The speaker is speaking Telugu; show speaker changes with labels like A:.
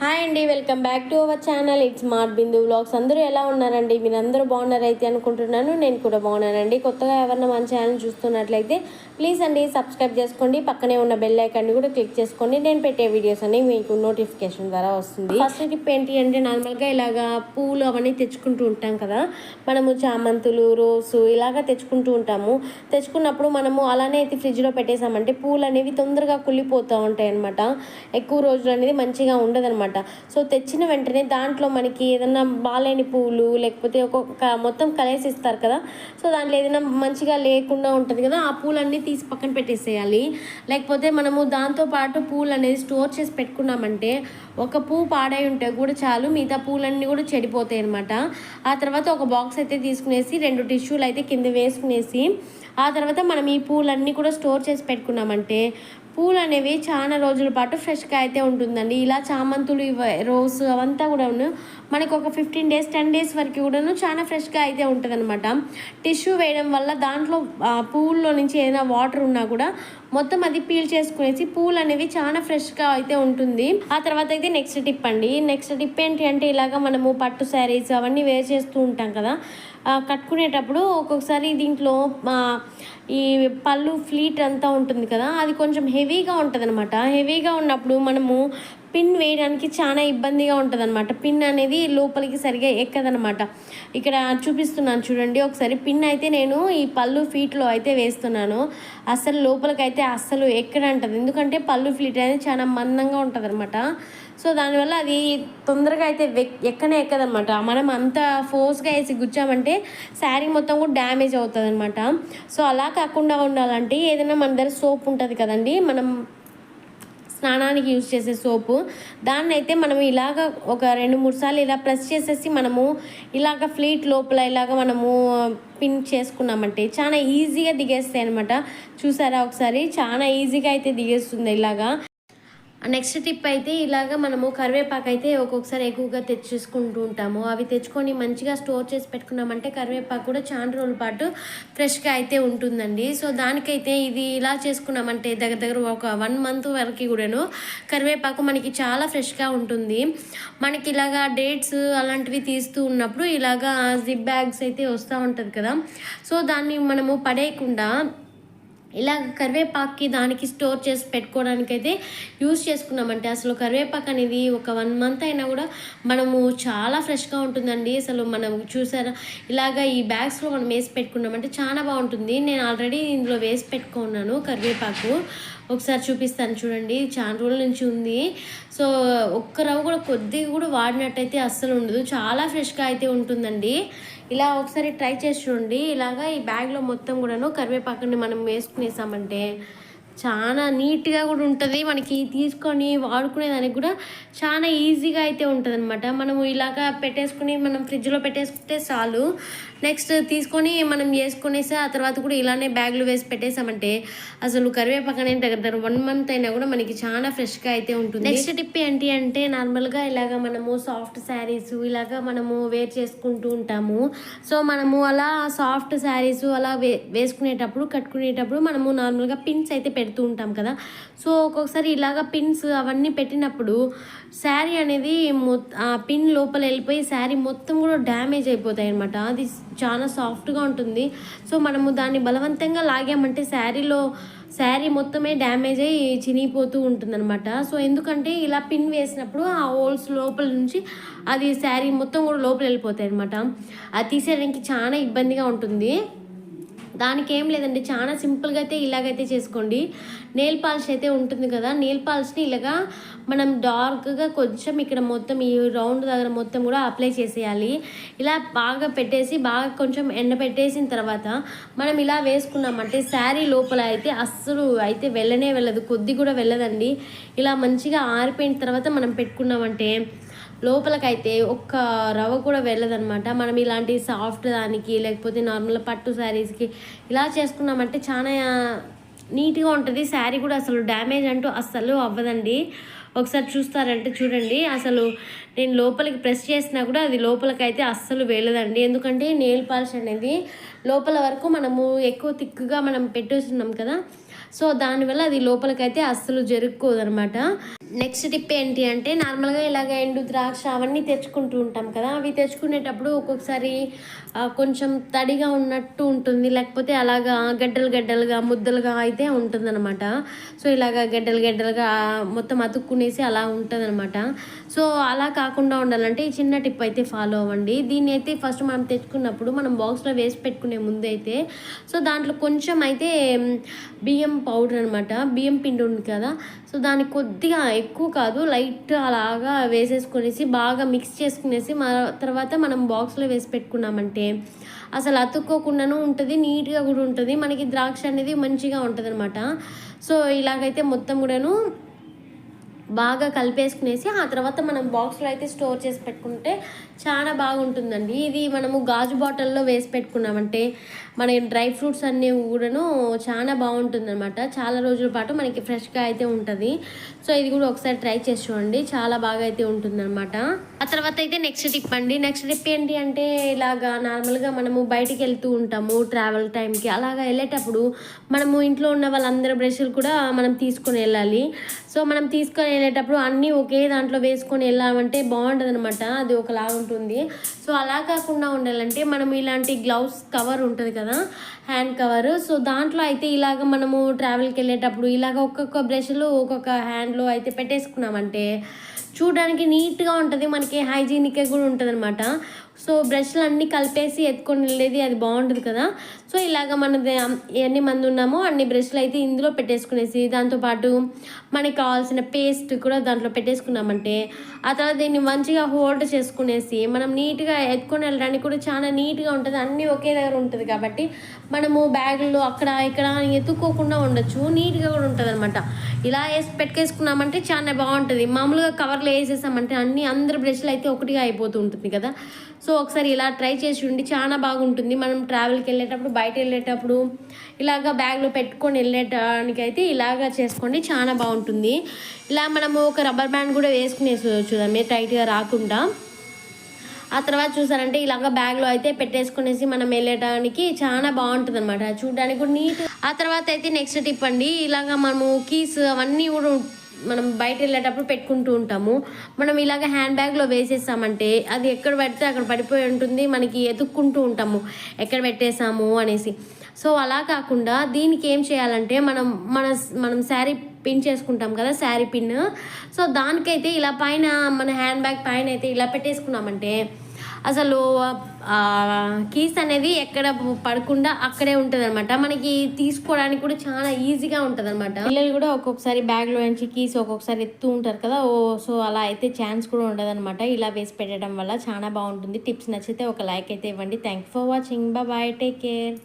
A: హాయ్ అండి welcome back to our channel. It's mart Bindu vlogs అందరూ ఎలా ఉన్నారండి? మీరు అందరూ బాగున్నారైతే అనుకుంటున్నాను. నేను కూడా బాగున్నానండి. కొత్తగా ఎవరైనా మన ఛానల్ చూస్తున్నట్లయితే ప్లీజ్ అండి సబ్స్క్రైబ్ చేసుకోండి. పక్కనే ఉన్న బెల్ ఐకాన్ని కూడా క్లిక్ చేసుకోండి. నేను పెట్టే వీడియోస్ అన్ని మీకు నోటిఫికేషన్ ద్వారా వస్తుంది. ఫస్ట్ టిప్ ఏంటి అంటే నార్మల్గా ఇలాగా పూలు అవన్నీ తెచ్చుకుంటూ ఉంటాం కదా. మనము చామంతులు రోసు ఇలాగా తెచ్చుకుంటూ ఉంటాము. తెచ్చుకున్నప్పుడు మనము అలానే అయితే ఫ్రిడ్జ్లో పెట్టేసామంటే పూలు అనేవి తొందరగా కుళ్ళిపోతూ ఉంటాయి అనమాట ఎక్కువ రోజులు అనేది మంచిగా అనమాట సో తెచ్చిన వెంటనే దాంట్లో మనకి ఏదైనా బాలేని పూలు లేకపోతే ఒక్కొక్క మొత్తం కలేసిస్తారు కదా. సో దాంట్లో ఏదైనా మంచిగా లేకుండా ఉంటుంది కదా ఆ పూలన్నీ తీసి పక్కన పెట్టేసేయాలి. లేకపోతే మనము దాంతో పాటు పూలు అనేది స్టోర్ చేసి పెట్టుకున్నామంటే ఒక పువ్వు పాడై ఉంటే కూడా చాలు మిగతా పూలన్నీ కూడా చెడిపోతాయి అనమాట ఆ తర్వాత ఒక బాక్స్ అయితే తీసుకునేసి రెండు టిష్యూలు అయితే కింద వేసుకునేసి ఆ తర్వాత మనం ఈ పూలన్నీ కూడా స్టోర్ చేసి పెట్టుకున్నామంటే పూలు అనేవి చాలా రోజుల పాటు ఫ్రెష్గా అయితే ఉంటుందండి. ఇలా చామంతులు ఇవ రోస్ అవంతా కూడా మనకు ఒక ఫిఫ్టీన్ డేస్ టెన్ డేస్ వరకు కూడాను చాలా ఫ్రెష్గా అయితే ఉంటుంది అనమాట టిష్యూ వేయడం వల్ల దాంట్లో పూల్లో నుంచి ఏదైనా వాటర్ ఉన్నా కూడా మొత్తం అది పీల్ చేసుకునేసి పూలు అనేవి చాలా ఫ్రెష్గా అయితే ఉంటుంది. ఆ తర్వాత అయితే నెక్స్ట్ టిప్ అండి. నెక్స్ట్ టిప్ ఏంటి అంటే ఇలాగ మనము పట్టు శారీస్ అవన్నీ వేర్ చేస్తూ ఉంటాం కదా కట్టుకునేటప్పుడు ఒక్కొక్కసారి దీంట్లో ఈ పళ్ళు ఫ్లీట్ అంతా ఉంటుంది కదా అది కొంచెం హెవీగా ఉంటుంది అనమాట హెవీగా ఉన్నప్పుడు మనము పిన్ వేయడానికి చాలా ఇబ్బందిగా ఉంటుందన్నమాట. పిన్ అనేది లోపలికి సరిగా ఎక్కదనమాట ఇక్కడ చూపిస్తున్నాను చూడండి. ఒకసారి పిన్ అయితే నేను ఈ పళ్ళు ఫీట్లో అయితే వేస్తున్నాను. అస్సలు లోపలికైతే అస్సలు ఎక్కడంటది. ఎందుకంటే పళ్ళు ఫ్లీట్ అనేది చాలా మందంగా ఉంటుంది అనమాట సో దానివల్ల అది తొందరగా అయితే ఎక్కనే ఎక్కదనమాట మనం అంత ఫోర్స్గా వేసి గుచ్చామంటే శారీ మొత్తం కూడా డ్యామేజ్ అవుతుంది అనమాట సో అలా కాకుండా ఉండాలంటే ఏదైనా మన దగ్గర సోప్ ఉంటుంది కదండి. మనం స్నానానికి యూజ్ చేసే సోపు. దాన్ని అయితే మనం ఇలాగ ఒక రెండు మూడు సార్లు ఇలా ప్రెస్ చేసేసి మనము ఇలాగ ఫ్లీట్ లోపల ఇలాగ మనము పిన్ చేసుకున్నామంటే చాలా ఈజీగా దిగేస్తాయి అనమాట చూసారా ఒకసారి? చాలా ఈజీగా అయితే దిగేస్తుంది ఇలాగా. నెక్స్ట్ టిప్ అయితే ఇలాగ మనము కరివేపాకు అయితే ఒక్కొక్కసారి ఎక్కువగా తెచ్చేసుకుంటూ ఉంటాము. అవి తెచ్చుకొని మంచిగా స్టోర్ చేసి పెట్టుకున్నామంటే కరివేపాకు కూడా చాలా రోజుల పాటు ఫ్రెష్గా అయితే ఉంటుందండి. సో దానికైతే ఇది ఇలా చేసుకున్నామంటే దగ్గర దగ్గర ఒక వన్ మంత్ వరకు కూడాను కరివేపాకు మనకి చాలా ఫ్రెష్గా ఉంటుంది. మనకి ఇలాగా డేట్స్ అలాంటివి తీస్తూ ఉన్నప్పుడు ఇలాగా జిప్ బ్యాగ్స్ అయితే వస్తూ ఉంటుంది కదా. సో దాన్ని మనము పడేయకుండా ఇలా కరివేపాకుకి దానికి స్టోర్ చేసి పెట్టుకోవడానికైతే యూస్ చేసుకున్నామంటే అసలు కరివేపాకు అనేది ఒక వన్ మంత్ అయినా కూడా మనము చాలా ఫ్రెష్గా ఉంటుందండి. అసలు మనం చూసారా? ఇలాగ ఈ బ్యాగ్స్లో మనం వేసి పెట్టుకున్నామంటే చాలా బాగుంటుంది. నేను ఆల్రెడీ ఇందులో వేసి పెట్టుకున్నాను కరివేపాకు. ఒకసారి చూపిస్తాను చూడండి. చాలా రోజుల నుంచి ఉంది. సో ఒక్క రవ్వ కూడా కొద్దిగా కూడా వాడినట్టయితే అస్సలు ఉండదు. చాలా ఫ్రెష్గా అయితే ఉంటుందండి. ఇలా ఒకసారి ట్రై చేసి చూడండి. ఇలాగా ఈ బ్యాగ్లో మొత్తం కూడాను కరివేపాకుని మనం వేసుకునేసామంటే చాలా నీట్గా కూడా ఉంటుంది. మనకి తీసుకొని వాడుకునే దానికి కూడా చాలా ఈజీగా అయితే ఉంటుంది అనమాట మనము ఇలాగా పెట్టేసుకుని మనం ఫ్రిడ్జ్లో పెట్టేసుకుంటే చాలు. నెక్స్ట్ తీసుకొని మనం వేసుకునేసి ఆ తర్వాత కూడా ఇలానే బ్యాగ్లో వేసి పెట్టేసామంటే అసలు కరివేపాకు అనేది దగ్గర దగ్గర వన్ మంత్ అయినా కూడా మనకి చాలా ఫ్రెష్గా అయితే ఉంటుంది. నెక్స్ట్ టిప్ ఏంటి అంటే నార్మల్గా ఇలాగ మనము సాఫ్ట్ శారీస్ ఇలాగ మనము వేర్ చేసుకుంటూ ఉంటాము. సో మనము అలా సాఫ్ట్ శారీస్ అలా వే వేసుకునేటప్పుడు కట్టుకునేటప్పుడు మనము నార్మల్గా పిన్స్ అయితే పెడుతూ ఉంటాం కదా. సో ఒక్కొక్కసారి ఇలాగ పిన్స్ అవన్నీ పెట్టినప్పుడు శారీ అనేది మొ- ఆ పిన్ లోపల వెళ్ళిపోయి శారీ మొత్తం కూడా డ్యామేజ్ అయిపోతాయి అనమాట అది చాలా సాఫ్ట్గా ఉంటుంది. సో మనము దాన్ని బలవంతంగా లాగామంటే శారీలో శారీ మొత్తమే డ్యామేజ్ అయ్యి చినిగిపోతూ ఉంటుందన్నమాట. సో ఎందుకంటే ఇలా పిన్ వేసినప్పుడు ఆ హోల్స్ లోపల నుంచి అది శారీ మొత్తం కూడా లోపల వెళ్ళిపోతాయి అనమాట అది తీసేయడానికి చాలా ఇబ్బందిగా ఉంటుంది. దానికి ఏం లేదండి. చాలా సింపుల్గా అయితే ఇలాగైతే చేసుకోండి. నెయిల్ పాలిష్ అయితే ఉంటుంది కదా నెయిల్ పాలిష్ని ఇలాగా మనం డార్క్గా కొంచెం ఇక్కడ మొత్తం ఈ రౌండ్ దగ్గర మొత్తం కూడా అప్లై చేసేయాలి. ఇలా బాగా పెట్టేసి బాగా కొంచెం ఎండ పెట్టేసిన తర్వాత మనం ఇలా వేసుకున్నామంటే శారీ లోపల అయితే అస్సలు అయితే వెళ్ళనే వెళ్ళదు కొద్ది కూడా వెళ్ళదండి. ఇలా మంచిగా ఆరిపోయిన తర్వాత మనం పెట్టుకున్నామంటే లోపలకైతే ఒక్క రవ్వ కూడా వెళ్ళదనమాట మనం ఇలాంటి సాఫ్ట్ దానికి లేకపోతే నార్మల్ పట్టు శారీస్కి ఇలా చేసుకున్నామంటే చాలా నీట్గా ఉంటుంది. శారీ కూడా అసలు డ్యామేజ్ అంటూ అస్సలు అవ్వదండి. ఒకసారి చూస్తారంటే చూడండి. అసలు నేను లోపలికి ప్రెస్ చేసినా కూడా అది లోపలికైతే అస్సలు వెళ్ళదండి. ఎందుకంటే నెయిల్ పాలిష్ అనేది లోపల వరకు మనము ఎక్కువ తిక్కుగా మనం పెట్టేస్తున్నాం కదా. సో దానివల్ల అది లోపలికైతే అస్సలు జరుక్కోదనమాట నెక్స్ట్ టిప్ ఏంటి అంటే నార్మల్గా ఇలాగ ఎండు ద్రాక్ష అవన్నీ తెచ్చుకుంటూ ఉంటాం కదా అవి తెచ్చుకునేటప్పుడు ఒక్కొక్కసారి కొంచెం తడిగా ఉన్నట్టు ఉంటుంది లేకపోతే అలాగా గడ్డలు గడ్డలుగా ముద్దలుగా అయితే ఉంటుందన్నమాట. సో ఇలాగ గడ్డలు గడ్డలుగా మొత్తం అతుక్కునేసి అలా ఉంటుందన్నమాట. సో అలా కాకుండా ఉండాలంటే ఈ చిన్న టిప్ అయితే ఫాలో అవ్వండి. దీన్ని అయితే ఫస్ట్ మనం తెచ్చుకున్నప్పుడు మనం బాక్స్లో వేసి పెట్టుకునే ముందు అయితే సో దాంట్లో కొంచెం అయితే బియ్యం పౌడర్ అనమాట బియ్యం పిండి ఉంది కదా సో దాన్ని కొద్దిగా ఎక్కువ కాదు లైట్ అలాగా వేసేసుకునేసి బాగా మిక్స్ చేసుకునేసి మా తర్వాత మనం బాక్స్లో వేసి పెట్టుకున్నామంటే అసలు అతుక్కోకుండాను ఉంటుంది నీట్గా కూడా ఉంటుంది. మనకి ద్రాక్ష అనేది మంచిగా ఉంటుంది అనమాట సో ఇలాగైతే మొత్తం కూడాను బాగా కలిపేసుకునేసి ఆ తర్వాత మనం బాక్స్లో అయితే స్టోర్ చేసి పెట్టుకుంటే చాలా బాగుంటుందండి. ఇది మనము గాజు బాటిల్లో వేసి పెట్టుకున్నామంటే మన డ్రై ఫ్రూట్స్ అన్నీ కూడాను చాలా బాగుంటుంది అనమాట చాలా రోజుల పాటు మనకి ఫ్రెష్గా అయితే ఉంటుంది. సో ఇది కూడా ఒకసారి ట్రై చేసి చూడండి. చాలా బాగా అయితే ఉంటుందన్నమాట. ఆ తర్వాత అయితే నెక్స్ట్ టిప్ అండి. నెక్స్ట్ టిప్ ఏంటి అంటే ఇలాగా నార్మల్గా మనము బయటికి వెళ్తూ ఉంటాము ట్రావెల్ టైంకి. అలాగా వెళ్ళేటప్పుడు మనము ఇంట్లో ఉన్న వాళ్ళందరి బ్రష్లు కూడా మనం తీసుకొని వెళ్ళాలి. సో మనం తీసుకొని వెళ్ళేటప్పుడు అన్నీ ఒకే దాంట్లో వేసుకొని వెళ్ళామంటే బాగుంటుంది అనమాట అది ఒకలా ఉంటుంది. సో అలా కాకుండా ఉండాలంటే మనం ఇలాంటి గ్లౌస్ కవర్ ఉంటుంది కదా హ్యాండ్ కవర్ సో దాంట్లో అయితే ఇలాగ మనము ట్రావెల్కి వెళ్ళేటప్పుడు ఇలాగ ఒక్కొక్క బ్రష్లు ఒక్కొక్క హ్యాండ్లో అయితే పెట్టేసుకున్నామంటే చూడడానికి నీట్గా ఉంటుంది. మనకి హైజీనిక్గా కూడా ఉంటుంది అనమాట సో బ్రష్లు అన్నీ కలిపేసి ఎత్తుకొని వెళ్ళేది అది బాగుంటుంది కదా. సో ఇలాగ మన ఎన్ని మంది ఉన్నామో అన్ని బ్రష్లు అయితే ఇందులో పెట్టేసుకునేసి దాంతోపాటు మనకి కావాల్సిన పేస్ట్ కూడా దాంట్లో పెట్టేసుకున్నామంటే ఆ తర్వాత దీన్ని మంచిగా హోల్డ్ చేసుకునేసి మనం నీట్గా ఎత్తుకొని వెళ్ళడానికి కూడా చాలా నీట్గా ఉంటుంది. అన్నీ ఒకే దగ్గర ఉంటుంది కాబట్టి మనము బ్యాగుల్లో అక్కడ ఇక్కడ ఎత్తుక్కోకుండా ఉండొచ్చు. నీట్గా కూడా ఉంటుంది అనమాట ఇలా వేసి పెట్టుకేసుకున్నామంటే చాలా బాగుంటుంది. మామూలుగా కవర్లో వేసేసామంటే అన్ని అందరి బ్రష్లు అయితే ఒకటిగా అయిపోతూ ఉంటుంది కదా. సో ఒకసారి ఇలా ట్రై చేసి ఉండి చాలా బాగుంటుంది. మనం ట్రావెల్కి వెళ్ళేటప్పుడు బయట వెళ్ళేటప్పుడు ఇలాగ బ్యాగ్లో పెట్టుకొని వెళ్ళేటానికి అయితే ఇలాగ చేసుకోండి. చాలా బాగుంటుంది. ఇలా మనము ఒక రబ్బర్ బ్యాండ్ కూడా వేసుకునేసుకోవచ్చు దాని మీద టైట్గా రాకుండా. ఆ తర్వాత చూసారంటే ఇలాగ బ్యాగ్లో అయితే పెట్టేసుకునేసి మనం వెళ్ళడానికి చాలా బాగుంటుంది అనమాట చూడడానికి కూడా నీట్. ఆ తర్వాత అయితే నెక్స్ట్ టిప్ అండి ఇలాగ మనము కీస్ అవన్నీ కూడా మనం బయట వెళ్ళేటప్పుడు పెట్టుకుంటూ ఉంటాము. మనం ఇలాగ హ్యాండ్ బ్యాగ్లో వేసేసామంటే అది ఎక్కడ పెడితే అక్కడ పడిపోయి ఉంటుంది మనకి ఎతుక్కుంటూ ఉంటాము. ఎక్కడ పెట్టేసాము అనేసి. సో అలా కాకుండా దీనికి ఏం చేయాలంటే మనం మన మనం శారీ పిన్ చేసుకుంటాం కదా శారీ పిన్ సో దానికైతే ఇలా పైన మన హ్యాండ్ బ్యాగ్ పైన అయితే ఇలా పెట్టేసుకున్నామంటే అసలు కీస్ అనేది ఎక్కడ పడకుండా అక్కడే ఉంటుంది అనమాట మనకి తీసుకోవడానికి కూడా చాలా ఈజీగా ఉంటుంది అనమాట పిల్లలు కూడా ఒక్కొక్కసారి బ్యాగ్లో నుంచి కీస్ ఒక్కొక్కసారి ఎత్తు ఉంటారు కదా ఓ సో అలా అయితే ఛాన్స్ కూడా ఉండదు ఇలా వేసి పెట్టడం వల్ల చాలా బాగుంటుంది. టిప్స్ నచ్చితే ఒక లైక్ అయితే ఇవ్వండి. Thank for watching bye take care